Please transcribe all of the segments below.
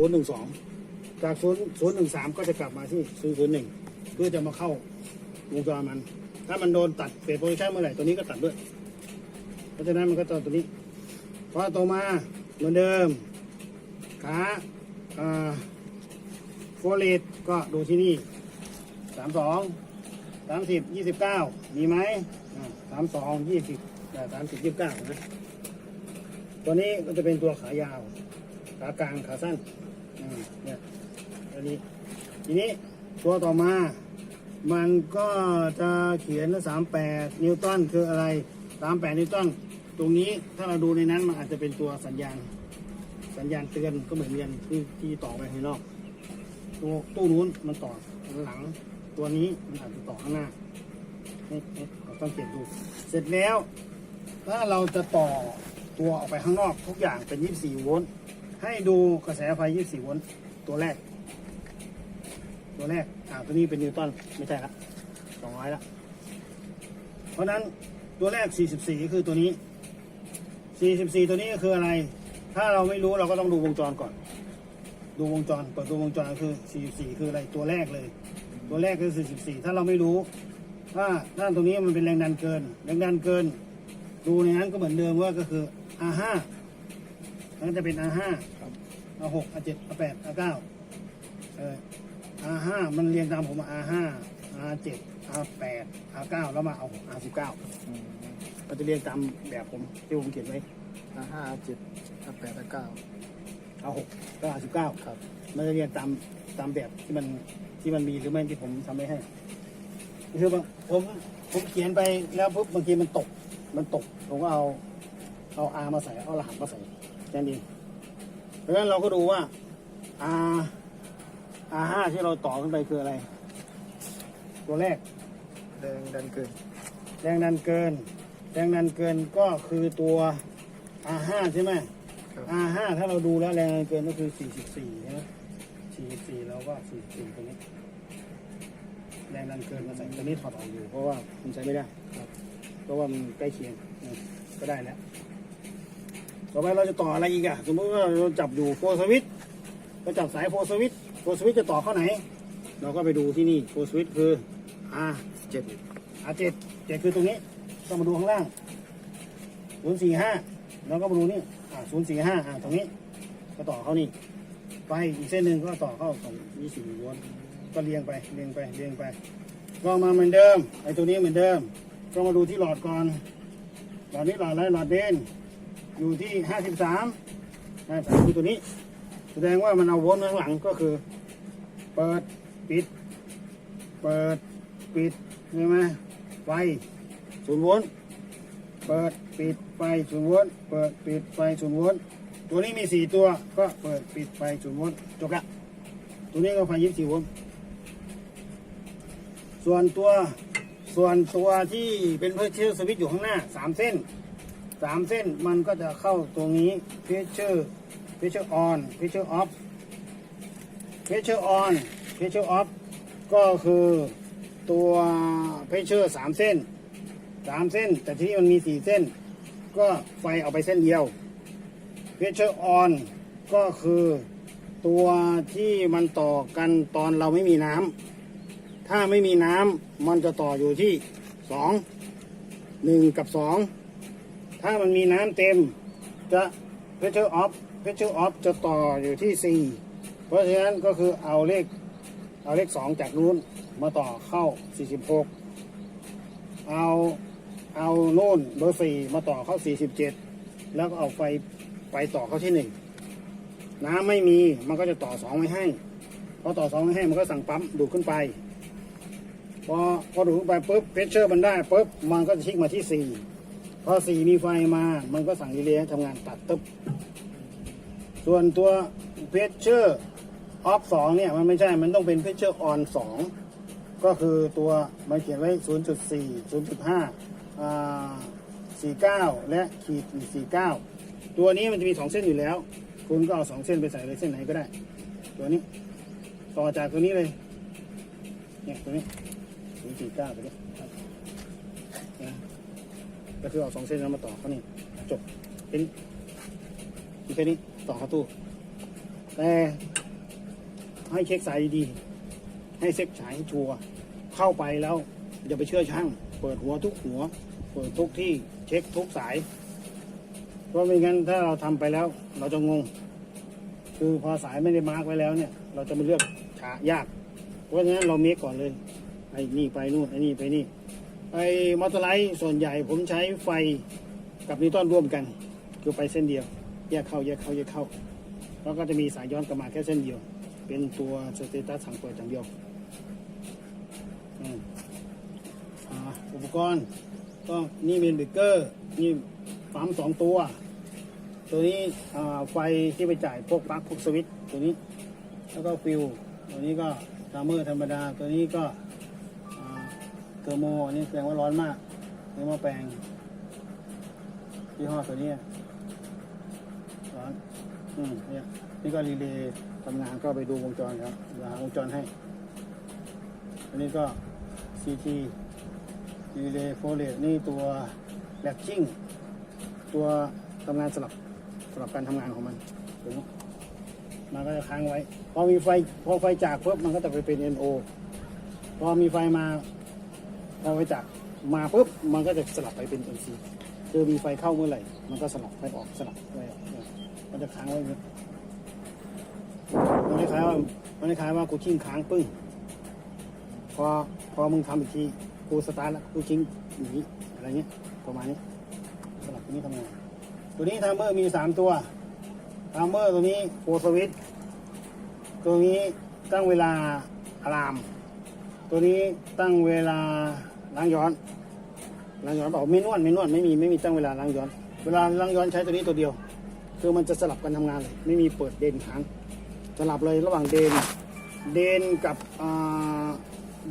ศูนย์หนึ่งสองจากศูนย์ศูนย์หนึ่งสามก็จะกลับมาที่ศูนย์ศูนย์หนึ่งเพื่อจะมาเข้าวงจรมัน ถ้ามันโดนตัดเปลี่ยนโพซิชันเมื่อไหร่ตัวนี้ก็ตัดด้วย เพราะฉะนั้นมันก็ต่อตัวนี้พอต่อมาเหมือนเดิมขาโฟลิตก็ดูที่นี่สามสองสามสิบยี่สิบเก้ามีไหมสามสองยี่สิบสามสิบยี่สิบเก้านะตัวนี้ก็จะเป็นตัวขายาว ขากลางขาสั้น เนี่ยอันนี้ทีนี้ตัวต่อมา มันก็จะเขียนสามแปดนิวตันคืออะไรสามแปดนิวตันตรงนี้ถ้าเราดูในนั้นมันอาจจะเป็นตัวสัญญาณ สัญญาณเตือนก็เหมือนกันที่ที่ต่อไปข้างนอกตัวตู้นู้นมันต่อหลัง ตัวนี้มันอาจจะต่อข้างหน้านี่นี่เราต้องเก็บดู เสร็จแล้ว ถ้าเราจะต่อตัวออกไปข้างนอกทุกอย่างเป็น 24 โวลต์ ให้ดูกระแสไฟ 24 โวลต์ตัวแรก ตัวแรกอ่าตัวนี้เป็นนิวตันไม่ใช่ละ200ละเพราะนั้นตัวแรก 44คือตัวนี้ 44 ตัวนี้คืออะไร ถ้าเราไม่รู้เราก็ต้องดูวงจรก่อน ดูวงจรเปิดดูวงจรคือ 44 คืออะไรตัวแรกเลย ตัวแรกคือ 44 ถ้าเราไม่รู้ถ้าถ้าตรงนี้มันเป็นแรงดันเกิน แรงดันเกิน ดูในนั้นก็เหมือนเดิมว่าก็คือ R5 นั่นจะเป็น R5 ครับ R6 R7 R8 R9 เออ R5 มันเรียงตามผมมา R5 R7 R8 R9 แล้วมาเอา R19 อืมมันจะเรียงตามแบบผมที่ผมเขียนไว้อ่าห้าเจ็ดอ่าแปดอ่าเก้า R6 ก็ R19 ครับ มันจะเรียงตามตามแบบที่มันที่มันมีหรือไม่ที่ผมทำไว้ให้คือบางผมผมเขียนไปแล้วปุ๊บบางทีมันตก มันตก ผมก็เอาเอา R มาใส่ เอารหัสมาใส่ แค่นี้เพราะฉะนั้นเราก็ดูว่า R R5 ที่เราต่อขึ้นไปคืออะไร ตัวแรกแดงดันเกิน แรงดันเกิน แรงดันเกินก็คือตัว R5 ใช่ไหมครับ R5 ถ้าเราดูแล้วแรงดันเกินก็คือ 44ใช่ไหม44แล้วก็44ตัวนี้ แรงดันเกินมาใส่ตัวนี้ถอดออกอยู่ เพราะว่ามันใช้ไม่ได้ครับเพราะว่ามันใกล้เคียงอืมก็ได้แล้ว ต่อไปเราจะต่ออะไรอีกอะสมมติว่าเราจับอยู่โฟสวิตเราจับสายโฟสวิตโฟสวิตจะต่อเข้าไหน เราก็ไปดูที่นี่โฟสวิตคือ R เจ็ด R เจ็ดเจ็ดคือตรงนี้ต้องมาดูข้างล่างศูนย์สี่ห้าแล้วก็มาดูนี่อ่าศูนย์สี่ห้าอ่าตรงนี้ ก็ต่อเข้านี่ไปอีกเส้นหนึ่งก็ต่อเข้าของยี่สิบโวลต์ก็เรียงไปเรียงไปเรียงไปก็มาเหมือนเดิมไอ้ตัวนี้เหมือนเดิมก็มาดูที่หลอดก่อนหลอดนี้หลอดอะไรหลอดเดน อยู่ที่ห้าสิบสามห้าสามคือตัวนี้ แสดงว่ามันเอาโวลต์ข้างหลังก็คือ เปิดปิด เปิดปิดใช่ไหมไฟศูนย์โวลต์เปิดปิดไฟศูนย์โวลต์เปิดปิดไฟศูนย์โวลต์ตัวนี้มีสี่ตัวก็เปิดปิดไฟศูนย์โวลต์จบละตัวนี้ก็ไฟยี่สิบสี่โวลต์ส่วนตัวส่วนตัวที่เป็นเพชเชอร์สวิตช์อยู่ข้างหน้าสามเส้น สามเส้นมันก็จะเข้าตรงนี้เพชเชอร์เพชเชอร์ออนเพชเชอร์ออฟเพชเชอร์ออนเพชเชอร์ออฟก็คือตัวเพชเชอร์สามเส้นสามเส้น แต่ที่มันมีสี่เส้น ก็ไฟเอาไปเส้นเดียวเพชเชอร์ออนก็คือตัวที่มันต่อกันตอนเราไม่มีน้ำถ้าไม่มีน้ำมันจะต่ออยู่ที่สองหนึ่งกับสอง ถ้ามันมีน้ำเต็มจะเพชเชอร์ออฟเพชเชอร์ออฟจะต่ออยู่ที่สี่เพราะฉะนั้นก็คือเอาเลข เอาเลขสองจากนู้นมาต่อเข้า 46 เอาเอาโน่นเบอร์สี่มาต่อเข้า 47 แล้วก็เอาไฟไฟต่อเข้าที่หนึ่งน้ำไม่มีมันก็จะต่อสองไว้ให้พอต่อสองไว้ให้มันก็สั่งปั๊มดูดขึ้นไป พอพอดูดขึ้นไปปุ๊บเพชเชอร์มันได้ปุ๊บมันก็จะชิกมาที่สี่ พอสี่มีไฟมา มันก็สั่งรีเลย์ให้ทำงานตัดตึ๊บส่วนตัวเพชเชอร์ออฟสองเนี่ย มันไม่ใช่ มันต้องเป็นเพชเชอร์ออนสองก็คือตัวมันเขียนไว้ 0.4 0.5อ่า49 และขีด49 ตัวนี้มันจะมี 2 เส้นอยู่แล้ว คุณก็เอา 2 เส้นไปใส่เลยเส้นไหนก็ได้ ตัวนี้ ต่อจากตัวนี้เลย เนี่ยตัวนี้049ตัวนี้ครับนะ ก็คือเอา2เส้นนั้นมาต่อเขานี่จบแค่นี้มีแค่นี้ต่อเข้าตู้แต่ให้เช็คสายดีให้เช็คสายให้ชัวร์เข้าไปแล้วอย่าไปเชื่อช่าง เปิดหัวทุกหัว เปิดทุกที่เช็คทุกสาย เพราะไม่งั้นถ้าเราทำไปแล้ว เราจะงง คือพอสายไม่ได้มาร์กไว้แล้วเนี่ย เราจะมาเลือกฉายาก เพราะฉะนั้นเราเมคก่อนเลยไอ้นี่ไปนู่นไอ้นี่ไปนี่ ไอ้มอเตอร์ไลท์ส่วนใหญ่ผมใช้ไฟกับนิวตันร่วมกัน คือไปเส้นเดียว แยกเข้าแยกเข้าแยกเข้า แล้วก็จะมีสายย้อนกลับมาแค่เส้นเดียว เป็นตัวสเตตัสสั่งเปิดอย่างเดียวอืมอ่าอุปกรณ์ก็นี่เป็นเบรกเกอร์นี่ปั๊มสองตัว ตัวนี้ไฟที่ไปจ่ายพวกปลั๊กพวกสวิตตัวนี้ แล้วก็ฟิวตัวนี้ก็ทามเมอร์ธรรมดาตัวนี้ก็ ทอร์โมอันนี้แสดงว่าร้อนมากนี่หมาแปลงยี่ห้อตัวนี้ร้อนอืมเนี่ยนี่ก็รีเลย์ทำงานก็ไปดูวงจรครับดูวหาวงจรให้ อันนี้ก็ CT รีเลย์โฟเลตนี่ตัวแลกชิ่งตัวทำงานสลับสลับการทำงานของมันตัวนี้มันก็จะค้างไว้ พอมีไฟ พอไฟจากปุ๊บมันก็จะไปเป็น NO พอมีไฟมา พอไฟจากมาปุ๊บมันก็จะสลับไปเป็น NC คือมีไฟเข้าเมื่อไหร่ มันก็สลับไฟออกสลับไฟออกมันจะค้างไว้อย่างนี้มันคล้ายว่ามันคล้ายว่ากูชิ่งค้างปึ้งพอพอมึงทำอีกทีกูสตาร์ทแล้วกูชิ่งอย่างนี้อะไรเงี้ยประมาณนี้สลับตรงนี้ทำงานตัวนี้ไทม์เมอร์มีสามตัวไทม์เมอร์ตัวนี้โฟสวิตตัวนี้ตั้งเวลาอะลาม ตัวนี้ตั้งเวลา ล้างย้อนล้างย้อนบอกไม่นวดไม่นวดไม่มีไม่มีตั้งเวลาล้างย้อน เวลาล้างย้อนใช้ตัวนี้ตัวเดียว คือมันจะสลับกันทำงานเลยไม่มีเปิดเดนค้างสลับเลยระหว่างเดน เดนกับ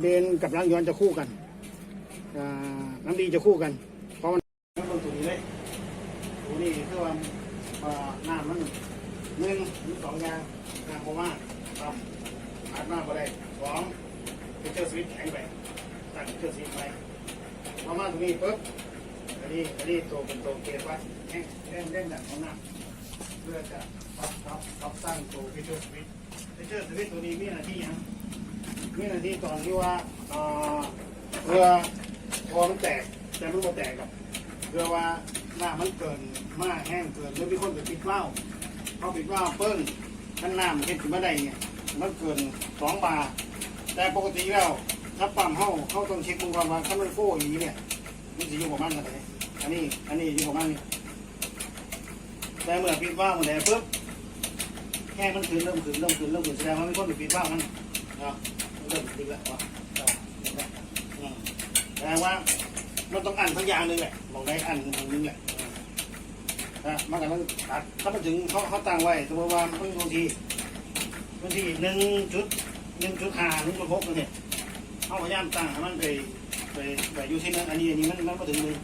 เดนกับล้างย้อนจะคู่กันน้ำดีจะคู่กัน เพราะมันมันลงตัวนี้เลยตัวนี้คือว่าหน้ามันหนึ่งหรือสองอย่างน้าเพราะว่า นี้ปุ๊บอันนี้อันนี้ตัวเป็นตัวเกียร์ไว้เล่นเล่นดับของหน้าเพื่อจะปรับปรับปรับสร้งตัวเป็นเจอร์สวิตช์เป็นเจอร์สวิตตัวนี้มีหน้าที่หยังนี่นาที่ตอนที่ว่าเรือพอมันแตกแต่มันบ่แตกกับเรือว่าหน้ามันเกินมากแห้งเกินแล้วมีคนไปปิดว่าวเขาปิดว่าวเปิ้ลท่านน้ำเห็นขึ้นมาได้เนี่ยมันเกินสองบาร์แต่ปกติแล้วถ้าปั๊มเข้าเข้าต้องเช็คมึงก่อนว่าถ้ามันโฟอย่างนี้เนี่ย มันจะอยู่ประมาณเท่าไหร่อันนี้ อันนี้อยู่ประมาณนี้แต่เมื่อปิดว่าวมันแหละปุ๊บแห้งมันขึ้นเริ่มขึ้นเริ่มขึ้นเริ่มขึ้นแสดงว่ามีคนปปิดว่าวมันเนาะเริ่มดีแล้วว่าแปลว่ามันต้องอ่านทั้งอย่างหนึงแหละบอกได้อ่านทางนึงแหละนะมันก็ต้องตัดถ้ามันถึงเขาเขาตั้งไว้สมมติว่ามันบางทีบางทีหนึ่งจุดหนึ่งจุดห้าหนึ่งจุดหกเนี่ยเขาพยายามตั้งให้มันไป ไปไปอยู่ที่นั่นอันนี้อันนี้มันมันมาถึงมือ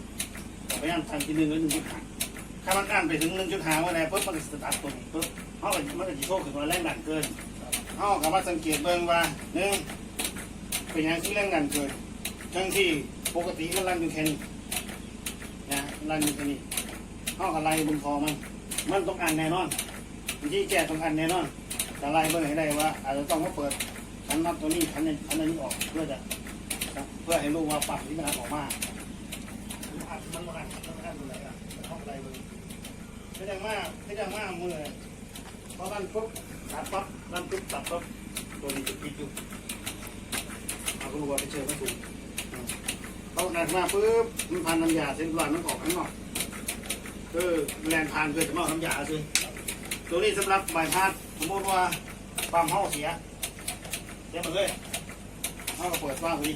พยายามตั้งที่หนึ่งหรือหนึ่งจุดห้าถ้ามันอ่านไปถึงหนึ่งจุดห้าว่าไหนปุ๊บมันก็สตาร์ทตัวนี้ปุ๊บเขาก็มันก็จะโชคขึ้นมาแรงดันเกินเอากับว่าสังเกตเบิ่งว่าหนึ่งเป็นอย่างที่เรื่องกันเกิดทั้งที่ปกติมันรันอยู่แค่นี้นะรันอยู่แค่นี้เอากับไล่บนคอมันมันต้องอ่านแน่นอนวิธีแก้ต้องอ่านแน่นอนแต่ไล่เบิ่งให้ได้ว่าอาจจะต้องมาเปิดอันนับตัวนี้อันนี้อันนี้ออกเพื่อจะ เพื่อให้รู้ว่าปรับที่มันออกมาอัดมันมันอัดมันอัดอะไรอะเข้าไปเบิ่งไม่ดังมากไม่ดังมากมือพอรันปุ๊บตัดปั๊บนั่นปุ๊บตัดปั๊บตัวนี้จะปิดอยู่เอาคุณวัวไปเจอไม่ถูกเขาหนักมาปุ๊บมันพันน้ำยาเส้นหวานมันออกข้างนอกคือแรงพานเกิดจะมาน้ำยาซื้อตัวนี้สำหรับใบพัดสมมติว่าปั๊มห้อเสียเดี๋ยวมาเลยเขาก็เปิดว่าวี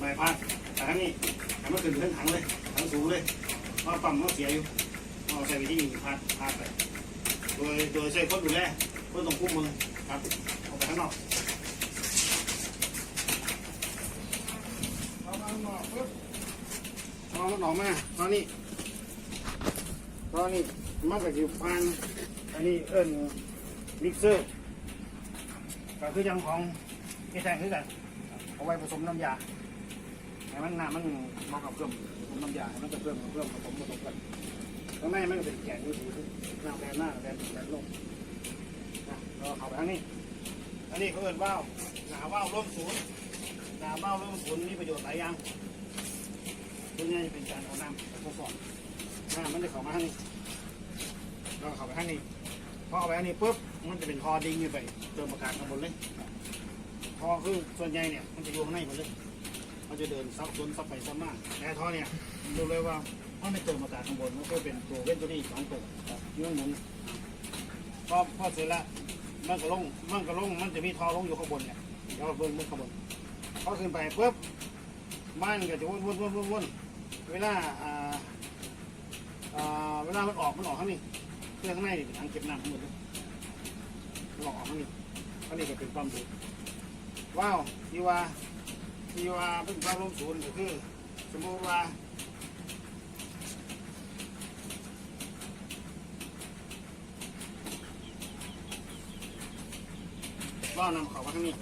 ใบพัดแต่ครั้งนี้แต่มันขึ้นทั้งถังเลยถังสูงเลยเพราะปั๊มห้อเสียอยู่เอาใส่วิธีพัดพัดไปโดยโดยใช้คนดูแลคนต้องคุ้มมือครับออกไปข้างนอกเอาไปข้างนอกปุ๊บเอามันออกมาตอนนี้ตอนนี้มันก็อยู่ฟันอันนี้เอิ้นมิกเซอร์ก็คือยังของที่แทงคือกันเอาไว้ผสมน้ำยา มันน้ำมันเหมาะกับเครื่องผมน้ำยามันจะเครื่องเครื่องผสมผสมกันข้างในมันก็เป็นแกนมือถือหน้าแดนหน้าแดนแดนลงนะก็เข้าไปทางนี้ อันนี้เขาเอินว่าวหนาว่าวร่วมศูนย์หนาว่าวร่วมศูนย์มีประโยชน์หลายอย่างตัวนี้จะเป็นการเอาน้ำไปทดสอบน้ำมันจะเข้ามาทางนี้ก็เข้าไปทางนี้พอเข้าไปทางนี้ปุ๊บมันจะเป็นคอดิ่งขึ้นไปเติมอากาศข้างบนเลยคอคือส่วนใหญ่เนี่ยมันจะอยู่ข้างในหมดเลย มันจะเดินซับซ้นซับไปซับมาแต่ท่อเนี่ยดูเลยว่าถ้าไม่เติมอากาศข้างบนมันก็เป็นตัวเว้นตัวนี้สองตัวยื่ข้างบนพอพอเสร็จแล้วมันก็ลงมันก็ลงมันจะมีท่อลงอยู่ข้างบนเนี่ยเดี๋ยวเราเบิ่งเบิ่งข้างบนพอขึ้นไปปุ๊บมันก็จะวนวนวนวนวนเวลาอ่าอ่าเวลามันออกมันออกข้างนี้เครื่องข้างในเป็นถังเก็บน้ำทั้งหมดเลยมันออกข้างนี้ข้างนี้ก็เป็นความดูว้าวที่ว่า ที่ว่าเป็นความลงศูนย์ก็คือ สมมติว่าว่านำเขามาทางนี้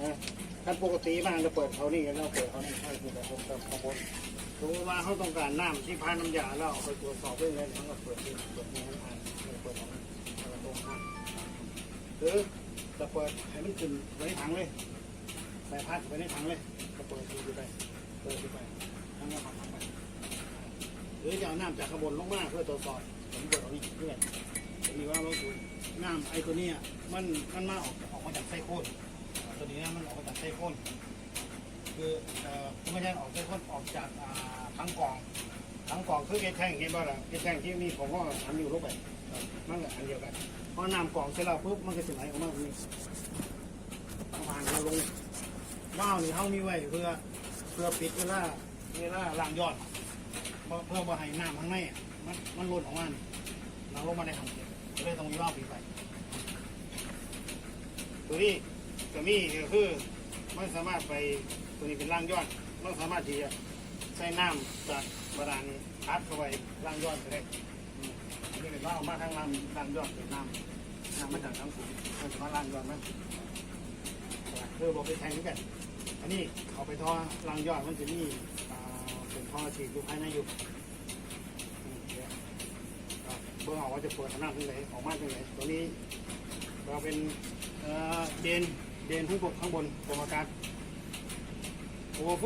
นะขั้นปกติบ้านเราเปิดเขานี่เราเปิดเขานี่ให้คือแบบตรงข้างบนสมมติว่าเขาต้องการน้ำที่พาน้ำยาแล้วเอาไปตรวจสอบด้วยเลยเขาเปิดที่เปิดนี้ให้ทานเปิดของตรงข้างหรือจะเปิดให้มันขึ้นไว้ในถังเลยใส่พัดไว้ในถังเลย ก็เปิดดูไปเปิดดูไปทั้งนั้นทำไปหรือจะเอาน้ำจากข้างบนลงมาเพื่อตรวจสอบผมเปิดเอานี่เพื่อนจะมีว่าเราดูน้ำไอ้ตัวเนี้ยมันมันมาออกออกมาจากไส้โคนตัวนี้นะมันออกมาจากไส้โคนคือเอ่อไม่ใช่ออกไส้โคนออกจากอ่าทั้งกล่องทั้งกล่องคือเกล็ดแท่งเห็นป่ะล่ะเกล็ดแท่งที่นี่ผมก็ทำอยู่ลงไปมันก็อันเดียวกันพอน้ำกล่องเสร็จแล้วปุ๊บมันก็จะไหลออกมาตรงนี้เอาผ่านมาลง ว่าวนี่เขามีไว้เพื่อเพื่อปิดเวลาเวลาล้างยอด เพื่อเพื่อว่าให้น้ำข้างในมันมันล่นออกมานี่เราลงมาในถังเก็บก็เลยต้องมีว่าวปิดไปตัวนี้ก็มีก็คือมันสามารถไปตัวนี้เป็นล่างยอดมันสามารถที่จะใช้น้ำจากบาดาลนี้พัดเข้าไปล่างยอดไปได้นี่เป็นว่าวมาทางล่างล่างยอดเป็นน้ำน้ำมาจากทั้งสูงมันสามารถล่างยอดมันคือบอกไปแทงกัน อันนี้เอาไปท่อรังยอดมันจะมีอ่าเป็นท่อฉีดอยู่ภายในอยู่อืมเนี่ยอ่าเพื่อเอาว่าจะเปิดขนาดที่ไหนออกมาที่ไหนตัวนี้เราเป็นเอ่อเดนเดนข้างบนข้างบนกรมอากาศโอโฟ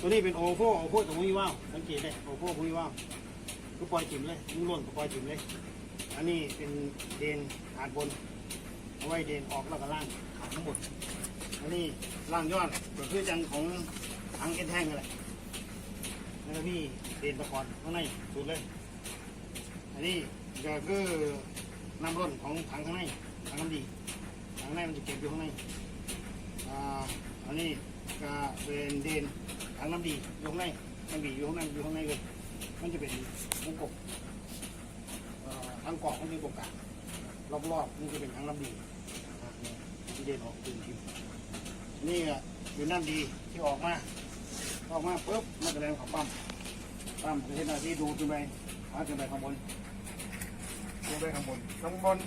ตัวนี้เป็นโอโฟโอโฟตรงนี้ว่าวสังเกตได้โอโฟตรงนี้ว่าวก็ปล่อยจิ้มเลยมึงล่นก็ปล่อยจิ้มเลย อันนี้เป็นเดนฐานบนเอาไว้เดนออกแล้วก็ล่างขาทั้งหมด อันนี้ล่างยอดก็คือจังของถังเอ็นแท่งนั่นแหละแล้วก็มีเด่นตะกอนข้างในสุดเลย อันนี้ก็คือน้ำร้นของถังข้างในถังน้ำดีถังข้างในมันจะเก็บอยู่ข้างในอ่าอันนี้ก็เป็นเด่นถังน้ำดีอยู่ข้างในน้ำดีอยู่ข้างในอยู่ข้างในเลย มันจะเป็นวงกบเอ่อทางเกาะมันมีกบกลางรอบๆนี่จะเป็นถังน้ำดีเนี่ยที่เด่นออกตื่นทิม นี่อะคือน้ำดีที่ออกมาออกมาปุ๊บมันจะแรงของปั๊มปั๊มจะเห็นหน้าที่ดูขึ้นไปหาขึ้นไปข้างบนขึ้นไปข้างบนข้างบน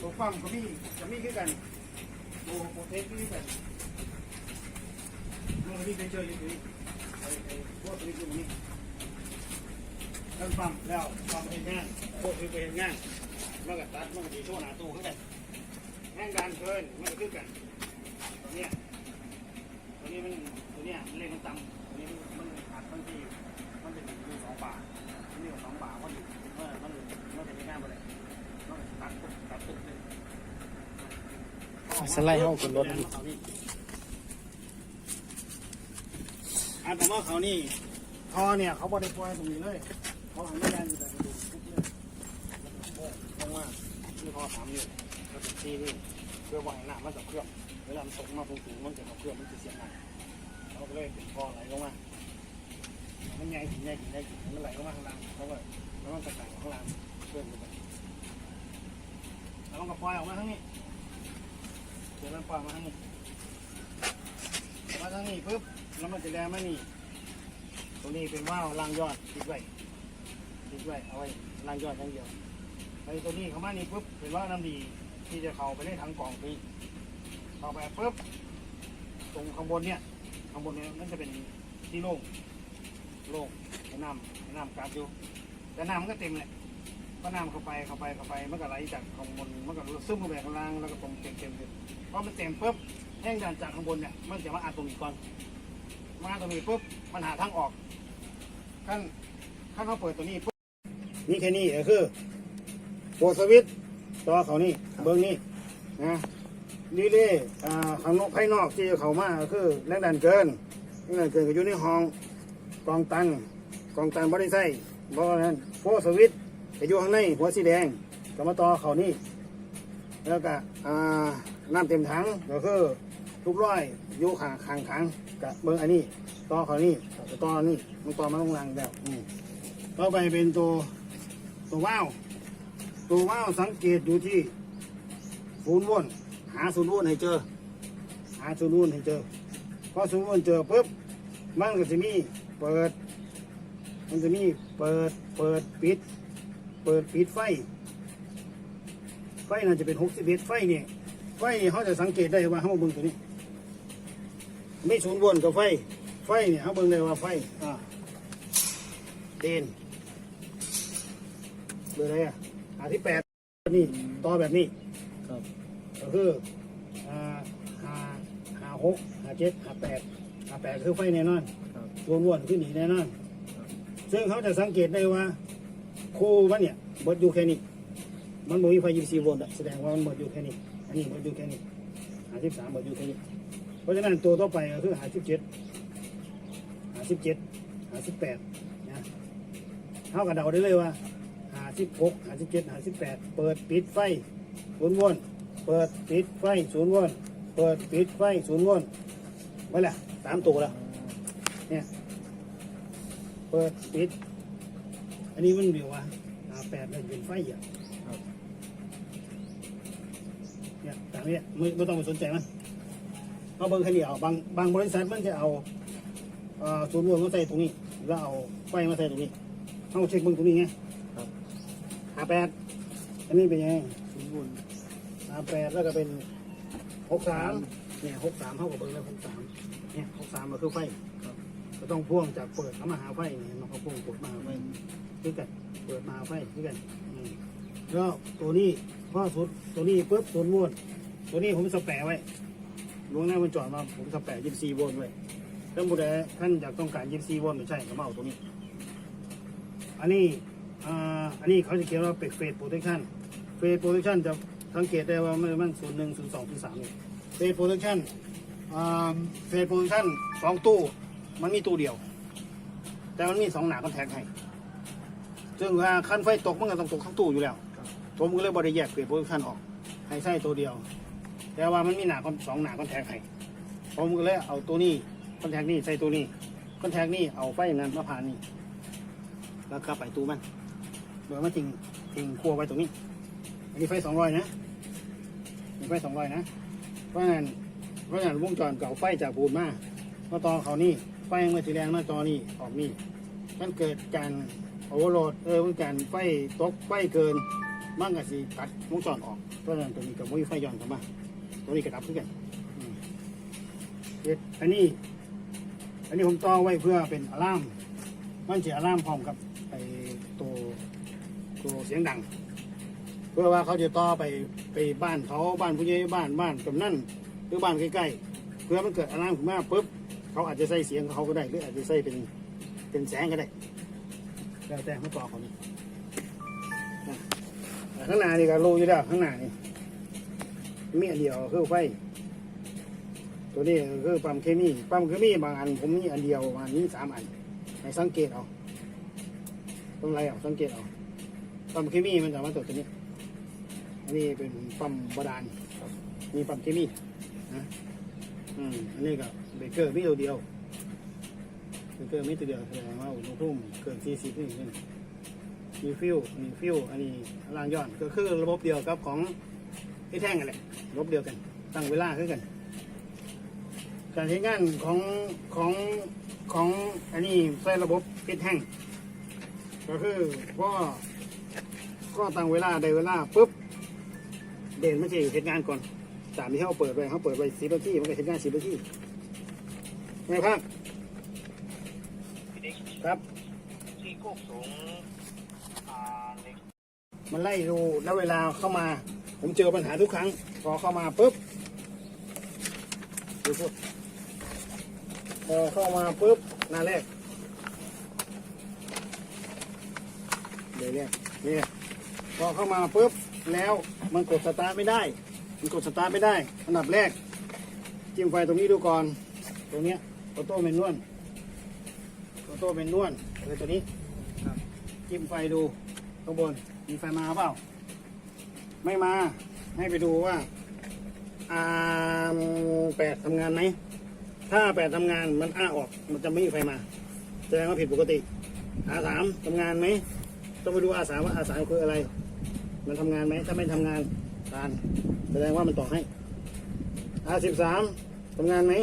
ตัวปั๊มก็มีจะมีขึ้นกันดูโปรเทสที่กันมันมีเป็นเจออยู่ตรงนี้ไอ้ไอ้พวกนี้อยู่ตรงนี้ตั้งปั๊มแล้วปั๊มเห็นงานพวกคือไปเห็นงานมันก็ตัดมันก็ดีโชว์หน้าตู้ขึ้นกันแห้งการเกินมันก็ขึ้นกันเนี่ย นี้มันตัวเนี้ยเล่นมันต่ำตัวนี้มันมันขาดบางทีมันเป็นมือสองป่าอันนี้ก็สองป่าก็อยู่เออมันมันเป็นง่ายไปเลยมันตัดปุ๊บตัดปุ๊บเลยสไลด์เข้าขึ้นรถอันแต่ว่าเขานี่ทอเนี่ยเขาบริปล่อยตรงนี้เลยเขาหันไม่ได้อยู่แต่กระดูทุกเรื่องลงมาที่ทอสามนิ้วแล้วก็ตีนี่เพื่อวาให้น้ำมันจะเคลื่อบ เวลามันตกมาสูงๆมันจะมาเคลือมันจะเสียงหนักเขาก็เลยเป็นทอไหลลงมา มันใหญ่ถึงใหญ่ถึงใหญ่ถึงมันไหลลงมาข้างล่างเขาก็แล้วมันกระจายข้างล่างเพิ่มขึ้นไปแล้วมันก็ปล่อยออกมาทั้งนี้เดี๋ยวมันปล่อยมาทั้งนี้มาทั้งนี้ปุ๊บแล้วมันจะแรงมานี่ตรงนี้เป็นว่าวล่างยอดติดไว้ติดไว้เอาไว้ล่างยอดอย่างเดียวไอ้ตัวนี้เขามานี่ปุ๊บเป็นว่าน้ำดีที่จะเข้าไปในถังกล่องปี เข้าไปปุ๊บตรงข้างบนเนี่ยข้างบนเนี่ยมันจะเป็นที่โล่งโล่งให้น้ำให้น้ำกัดอยู่แต่น้ำมันก็เต็มแหละพอก็น้ำเข้าไปเข้าไปเข้าไปมันก็ไหลจากข้างบนมันก็ซึมเข้าไปข้างล่างแล้วก็ตรงเต็มเต็มเต็มพอมันเต็มปุ๊บแห้งดันจากข้างบนเนี่ยมันจะมาอัดตรงนี้ก่อนมาอัดตรงนี้ปุ๊บมันหาทางออกขั้นขั้นเขาเปิดตัวนี้ปุ๊บนี่แค่นี้ก็คือโปรสวิตช์ต่อเขานี่เบิ้งนี่นะ นี่เลยอ่าข้างนอกภายนอกที่เขามาก็คือแรงดันเกินแรงดันเกินก็อยู่ในห้องกองตันกองตันบริไซเพราะฉะนั้นโปรสวิตช์อยู่ข้างในหัวสีแดงก็มาต่อเขานี่แล้วก็อ่าน้ำเต็มถังก็คือทุกร้อยอยู่ข้างข้างถังกับเบิ้งอันนี้ต่อเขานี่ต่อนนี้มันต่อมาลงรังแบบต่อไปเป็นตัวตัวว่าวตัวว่าวสังเกตอยู่ที่ศูนย์วน หาศูนย์วนให้เจอ หาศูนย์วนให้เจอพอศูนย์วนเจอปุ๊บมันก็จะมีเปิด มันจะมีเปิดเปิดปิด เปิดปิดไฟ ไฟน่าจะเป็นหกสิบเอ็ดไฟเนี่ยไฟนี่เขาจะสังเกตได้ว่าเขามาเบิ่งตัวนี้ไม่ศูนย์วนกับไฟ ไฟเนี่ยเขาเบิ่งได้ว่าไฟอ่าเดนเบอร์อะไรอะหาที่แปดนี่ต่อแบบนี้ครับ ก็คืออ่าหาหาหกหาเจ็ดหาแปดหาแปดคือไฟแน่นอนครับรวมวนขึ้นอีกแน่นอนซึ่งเขาจะสังเกตได้ว่าครูมันเนี่ยเบิดอยู่แค่นี้มันบ่มีไฟ24โวลต์อะแสดงว่ามันเบิดอยู่แค่นี้อันนี้เบิดอยู่แค่นี้53เบิดอยู่แค่นี้เพราะฉะนั้นตัวต่อไปก็คือ57 57 58นะเท่ากับเดาได้เลยว่า56 57 58เปิดปิดไฟศูนย์โวลต์ เปิดปิดไฟศูนย์โวลต์เปิดปิดไฟศูนย์โวลต์ไว้ละสามตัวแล้วเนี่ยเปิดปิด อันนี้มันเดียวว่าอาแปดมันเป็นไฟอะครับเนี่ยตามนี้ไม่ไม่ต้องไปสนใจมันเอาเบิ้งแค่นี้เอาบางบางบริษัทมันจะเอาเอ่อศูนย์รวมมาใส่ตรงนี้ แล้วเอาไฟมาใส่ตรงนี้เอาเช็คเบิ้งตรงนี้ไงครับอาแปดอันนี้เป็นยังไงศูนย์วน อาแปดแล้วก็เป็นหกสามเนี่ยหกสามเท่ากับเบิ้งแล้วหกสามเนี่ยหกสามก็คือไฟครับก็ต้องพ่วงจากเปิดเข้ามาหาไฟเนี่ยมันก็พ่วงกดมาหาไฟคือกันเปิดมาหาไฟคือกันอืมแล้วตัวนี้พ่อสุดตัวนี้ปุ๊บตัวม้วนตัวนี้ผมสแปะไว้ลวงหน้ามันจอดมาผมสแปะยี่สิบสี่โวลต์ไว้ถ้าบุได้ท่านอยากต้องการยี่สิบสี่โวลต์ไม่ใช่ก็มาเอาตัวนี้ อันนี้อ่าอันนี้เขาจะเขียนว่าเป็นเฟสโปรเทคชั่นเฟสโปรเทคชั่นจะ สังเกตได้ว่ามันมันศูนย์หนึ่งศูนย์สองศูนย์สามเนี่ยเฟสโปรเทคชั่นเฟสโปรเทคชั่นสองตู้ มันมีตู้เดียว แต่มันมีสองหนาคอนแทคให้ซึ่งว่าคันไฟตกมันก็ต้องตกทั้งตู้อยู่แล้ว ผมก็เลยบริแยกเปลี่ยนโพซิชันออกให้ใส่ตัวเดียว แต่ว่ามันมีหนาคอนสองหนาคอนแทคให้ผมก็เลยเอาตัวนี้คอนแทคนี่ใส่ตัวนี้คอนแทคนี่เอาไฟนั้นมาผ่านนี่แล้วก็ไปตู้มันโดยมาทิ้งทิ้งครัวไว้ตรงนี้ อันนี้ไฟสองร้อยนะ ไฟสองร้อยนะเพราะงั้นเพราะงั้นวงจรเก่าไฟจากปูนมามาต่อเขานี่ไฟเมาสีแรงมาจอนี่ออกนี่มันเกิดการโอเวอร์โหลดเออมันการไฟตกไฟเกินมันก็สิตัดวงจรออกเพราะฉะนั้นตัวนี้ก็ไม่มีไฟย้อนกลับมาตัวนี้ก็ดับขึ้นกันอันนี้ อันนี้ผมต่อไว้เพื่อเป็นอะลามมันจะอะลามพร้อมกับไอ้ตัวตัวเสียงดัง พื่อว่าเขาจะต่อไปไปบ้านเขาบ้านผู้ใหญ่บ้านบ้านกำนันหรือบ้านใกล้ๆเพื่อมันเกิดอะลามขึ้นมาปุ๊บเขาอาจจะใส่เสียงเขาก็ได้ หรืออาจจะใส่เป็นเป็นแสงก็ได้แล้วแต่เขาต่อเขานี่ข้างหน้านี่ก็รู้อยู่แล้วข้างหน้านี่มีอันเดียวคือไฟ ตัวนี้คือปั๊มเคมีปั๊มเคมีบางอันผมมีอันเดียวบางอันนี้สามอันให้สังเกตเอาต้องไรเอาสังเกตเอาปั๊มเคมีมันจะมาตัวตัวนี้ อันนี้เป็นปั๊มบาดาลมีปั๊มเคมีนะอืมอันนี้ก็เบเกอร์มีตัวเดียวเบเกอร์มีตัวเดียวแสดงว่าอุณหภูมิเกินสี่สิบนี่นี่มีฟิวมีฟิวอันนี้ล่างย้อนก็คือระบบเดียวกับของไอ้แท่งกันแหละระบบเดียวกัน ตั้งเวลาคือกัน การใช้งานของของของอันนี้ใช้ระบบปิดแห้งก็คือก็ก็ตั้งเวลาได้เวลาปุ๊บ เด่นไม่ใช่เหตุงานก่อนตามที่เขาเปิดไปเขาเปิดไปสิบนาทีมันก็เหตุงานสิบนที่ไงครับพี่เด็กครับที่โคกสูงมันไล่ดูแล้วเวลาเข้ามา ผมเจอปัญหาทุกครั้ง พอเข้ามาปุ๊บดูพูดพอเข้ามาปุ๊บหน้าแรกเดี๋ยวเนี่ยเนี่ยพอเข้ามาปุ๊บ แล้วมันกดสตาร์ทไม่ได้ มันกดสตาร์ทไม่ได้ อันดับแรก จิ้มไฟตรงนี้ดูก่อน ตรงเนี้ยออโต้เมนนวลออโต้เมนนวลคือตัวนี้จิ้มไฟดูข้างบนมีไฟมาเปล่า ไม่มา ให้ไปดูว่าอาแปดทำงานไหม ถ้าแปดทำงานมันอ้าออกมันจะไม่มีไฟมา แสดงว่าผิดปกติอาสามทำงานไหม ต้องไปดูอาสามว่าอาสามคืออะไร มันทำงานไหมถ้าไม่ทำงานการแสดงว่ามันต่อให้อาสิบสามทำงานไหม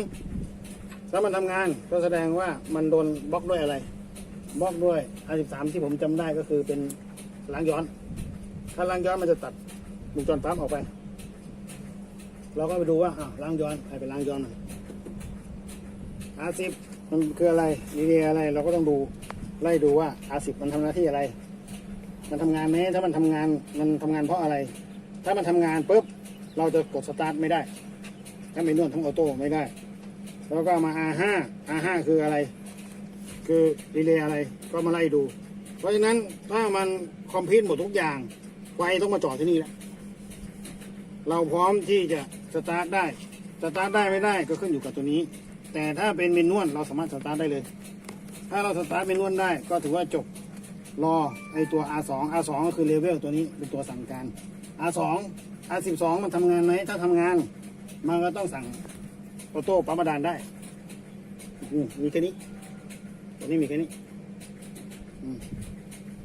ถ้ามันทำงานก็แสดงว่ามันโดนบล็อกด้วยอะไรบล็อกด้วยอาสิบสามที่ผมจำได้ก็คือเป็นล้างย้อน ถ้าล้างย้อนมันจะตัดวงจรปั๊มออกไป เราก็ไปดูว่าอ้าวล้างย้อนใครไปล้างย้อนหน่อยอาสิบมันคืออะไรดีๆอะไรเราก็ต้องดูไล่ดูว่าอาสิบมันทำหน้าที่อะไร มันทำงานไหมถ้ามันทำงานมันทำงานเพราะอะไร ถ้ามันทำงานปุ๊บเราจะกดสตาร์ทไม่ได้ ถ้าไม่นวดทั้งออโต้ไม่ได้ แล้วก็มา R5 R5 คืออะไร คือรีเลย์อะไรก็มาไล่ดู เพราะฉะนั้นถ้ามันคอมพิวต์หมดทุกอย่างไฟต้องมาจอดที่นี่แหละเราพร้อมที่จะสตาร์ทได้สตาร์ทได้ไม่ได้ก็ขึ้นอยู่กับตัวนี้ แต่ถ้าเป็นเมนนวลเราสามารถสตาร์ทได้เลย ถ้าเราสตาร์ทเมนนวลได้ก็ถือว่าจบ รอไอตัว R2 R2 ก็คือเลเวลตัวนี้เป็นตัวสั่งการ R2 R12 มันทำงานไหมถ้าทำงาน มันก็ต้องสั่งออโต้ปั๊มดาลได้มมีแค่นี้ตัวนี้มีแค่นี้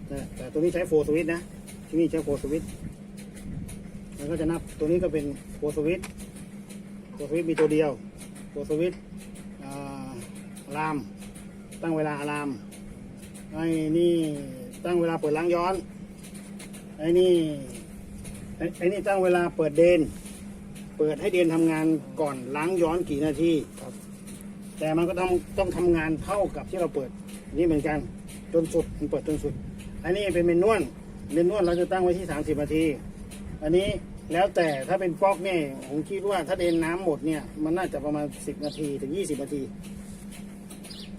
แต่แต่ตัวนี้ใช้โฟสวิตนะที่นี่ใช้โฟสวิตแล้วก็จะนับตัวนี้ก็เป็นโฟสวิตโฟสวิตมีตัวเดียวโฟสวิตอาอะลาม ตั้งเวลาอะลามไอ้นี่ ตั้งเวลาเปิดล้างย้อน ไอ้นี่ไอ้ไอ้นี่ตั้งเวลาเปิดเดน เปิดให้เดนทำงานก่อนล้างย้อนกี่นาทีครับ แต่มันก็ต้องต้องทำงานเท่ากับที่เราเปิด นี่เหมือนกัน จนสุดมันเปิดจนสุด อันนี้เป็นเมนนวลเมนนวลเราจะตั้งไว้ที่ 30นาที อันนี้แล้วแต่ถ้าเป็นฟอกเนี่ยผมคิดว่าถ้าเดนน้ำหมดเนี่ย มันน่าจะประมาณ 10 นาทีถึง 20 นาที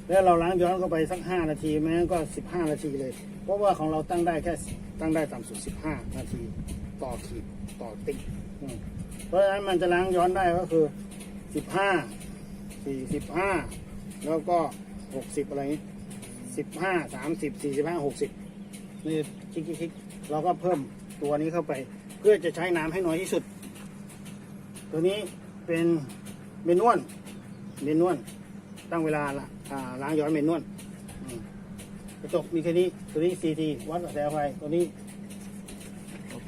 แล้วเราล้างย้อนเข้าไปสัก 5 นาทีแม้นก็ 15 นาทีเลยเพ ราะว่าของเราตั้งได้แค่ตั้งได้ต่ำสุด 15 นาทีต่อขีดต่อติ๊กเพราะฉะนั้นมันจะล้างย้อนได้ก็คือ 15สี่สิบห้าแล้วก็หกสิบอะไรนี้สิบห้าสามสิบสี่สิบห้าหกสิบนี่คลิกคลิกคลิกเราก็เพิ่มตัวนี้เข้าไป เพื่อจะใช้น้ำให้น้อยที่สุด ตัวนี้เป็นเมนวลเมนวลตั้งเวลาละล้างย้อนเมนนวลอืม กระจกมีแค่นี้ตัวนี้ CT วัดกระแสไฟตัวนี้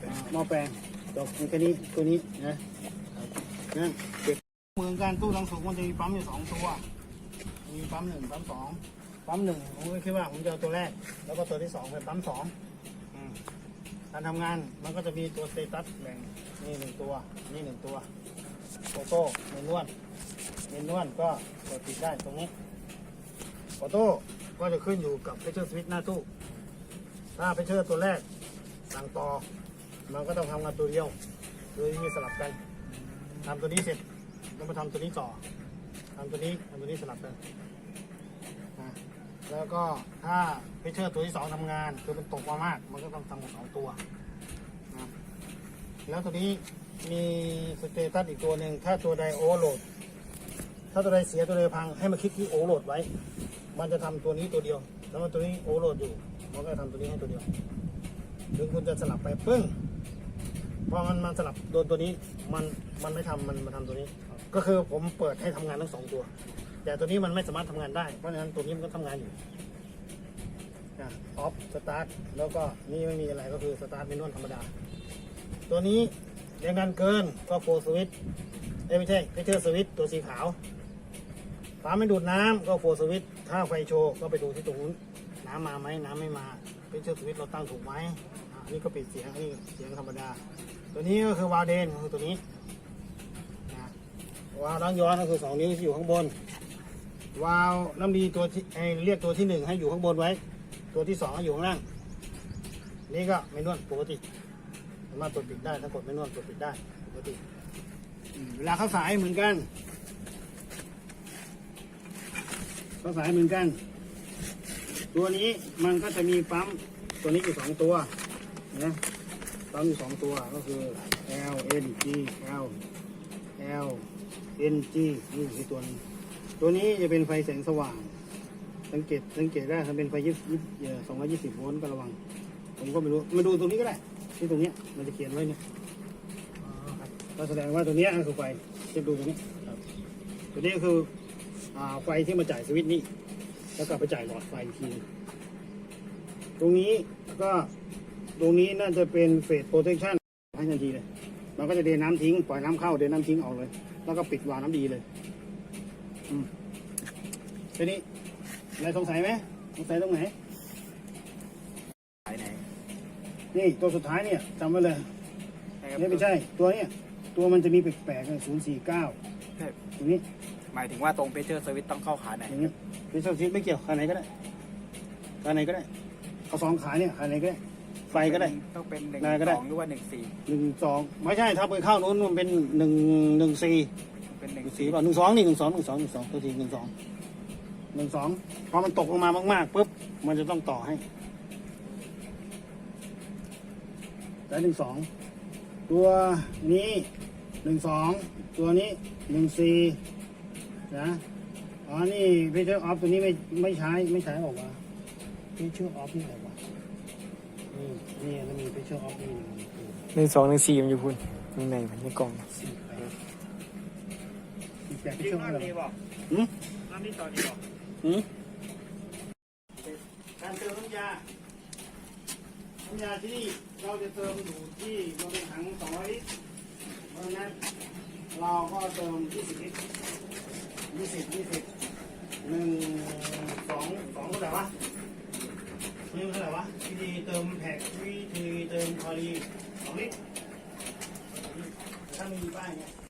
อ่าหม้อแปลงจบมีแค่นี้ตัวนี้นะนั่นเก็บมือการตู้ทางสูงมันจะมีปั๊มอยู่สองตัวมีปั๊มหนึ่งปั๊มสองปั๊มหนึ่งผมก็คิดว่าผมจะเอาตัวแรก แล้วก็ตัวที่สองเป็นปั๊มสองอืมการทำงานมันก็จะมีตัวสเตตัสแบ่งนี่หนึ่งตัว นี่หนึ่งตัวโอโต้เมนนวลเมนนวลก็เปิดปิดได้ตรงนี้ ออโต้ ก็จะขึ้นอยู่กับเพชเชอร์สวิตหน้าตู้ ถ้าเพชเชอร์ตัวแรกสั่งต่อ มันก็ต้องทำงานตัวเดียวโดยมีสลับกันทำตัวนี้เสร็จก็มาทำตัวนี้ต่อทำตัวนี้ทำตัวนี้สลับกันแล้วก็ถ้าเพชเชอร์ตัวที่สองทำงานคือมันตกมามาก มันก็ต้องทำสองตัวนะแล้วตัวนี้มีสเตตัสอีกตัวหนึ่งถ้าตัวใดโอเวอร์โหลด ถ้าตัวใดเสียตัวใดพังให้มาคลิกที่โอเวอร์โหลดไว้ มันจะทำตัวนี้ตัวเดียว แล้วมันตัวนี้โอเวอร์โหลดอยู่ มันก็จะทำตัวนี้ให้ตัวเดียวถึงคุณจะสลับไปปึ้งพอมันมันสลับโดนตัวนี้มันมันไม่ทำมันมาทำตัวนี้ ก็คือผมเปิดให้ทำงานทั้งสองตัว แต่ตัวนี้มันไม่สามารถทำงานได้ เพราะฉะนั้นตัวนี้มันก็ทำงานอยู่ออฟสตาร์ทแล้วก็นี่ไม่มีอะไรก็คือสตาร์ทเมนนวลธรรมดา ตัวนี้แรงดันเกินก็โฟสวิตเอ้ไม่ใช่เพเชอร์สวิตตัวสีขาวฟ้าไม่ดูดน้ำก็โฟสวิต ถ้าไฟโชว์ก็ไปดูที่ตรงนู้นน้ำมาไหมน้ำไม่มาเป็นเชือกสวิตช์เราตั้งถูกไหมอันนี้ก็ปิดเสียงอันนี้เสียงธรรมดา ตัวนี้ก็คือวาเดนคือตัวนี้นะวาล์วล้างย้อนก็คือสองนิ้วที่อยู่ข้างบน วาล์วน้ำดีตัวที่เรียกตัวที่หนึ่งให้อยู่ข้างบนไว้ ตัวที่สองให้อยู่ข้างล่าง นี่ก็ไม่นวดปกติสามารถกดปิดได้ถ้ากดไม่นวดกดปิดได้ปกติเวลาเข้าสายเหมือนกัน เข้าสายเหมือนกัน ตัวนี้มันก็จะมีปั๊มตัวนี้อยู่สองตัวนะปั๊มอยู่สองตัวก็คือ L N G L L N G นี่คือตัวนี้ ตัวนี้จะเป็นไฟแสงสว่าง สังเกตสังเกตได้ถ้าเป็นไฟยี่สิบสองร้อยยี่สิบโวลต์ก็ระวัง ผมก็ไม่รู้มาดูตรงนี้ก็ได้ที่ตรงเนี้ยมันจะเขียนไว้เนี่ยก็แสดงว่าตัวเนี้ยคือไฟเช็คดูตรงนี้ตัวนี้คือ ไฟที่มาจ่ายสวิตช์นี่แล้วก็ไปจ่ายหลอดไฟอีกทีหนึ่งตรงนี้ก็ตรงนี้น่าจะเป็นเฟสโปรเทคชั่นให้ทันทีเลย มันก็จะเดนน้ำทิ้ง ปล่อยน้ำเข้าเดนน้ำทิ้งออกเลย แล้วก็ปิดวาล์วน้ำดีเลยอืมทีนี้อะไรสงสัยไหมสงสัยตรงไหนสายไหนนี่ตัวสุดท้ายเนี่ยจำไว้เลยใช่ครับนี่ไม่ใช่ ตัวเนี้ยตัวมันจะมีแปลกๆศูนย์สี่เก้าใช่ตรงนี้ หมายถึงว่าตรงเพเจอร์สวิตต้องเข้าขาไหนอย่างนี้เป็นเส้นชีไม่เกี่ยวขาไหนก็ได้ขาไหนก็ได้เอาสองขาเนี่ยขาไหนก็ได้ไฟก็ได้ ต้องเป็นหนึ่งได้ก็ได้ สองหรือว่าหนึ่งสี่หนึ่งสองไม่ใช่ถ้าไปเข้านู้นมันเป็นหนึ่งหนึ่งสี่เป็นหนึ่งหนึ่งสี่ป่ะหนึ่งสองนี่หนึ่งสองหนึ่งสองหนึ่งสองตัวทีหนึ่งสองหนึ่งสองพอมันตกลงมามากๆปุ๊บมันจะต้องต่อให้แต่หนึ่งสองตัวนี้หนึ่งสองตัวนี้หนึ่งสี่ นะอ๋อนี่เพเชอร์ออฟตัวนี้ไม่ไม่ใช้ไม่ใช้ออกมาเพเชอร์ออฟนี่อะไรวะนี่นี่แล้วมีเพเชอร์ออฟนี่หนึ่งหนึ่งสองหนึ่งสี่มันอยู่คุณข้างในในกล่องสี่แปดสี่แปดเพเชอร์ออฟอะไรวะหืหืมน้ำที่ต่อดีบอกหืมการเติมน้ำยาน้ำยาที่นี่เราจะเติมอยู่ที่เราเป็นถัง200ลิตรเพราะฉะนั้นเราก็เติม20ลิตร ยี่สิบยี่สิบหนึ่งสองสองเท่าไหร่วะนี่เท่าไหร่วะวิธีเติมแพ็กวิธีเติมคอรีสองลิตรถ้ามีป้ายเนี่ย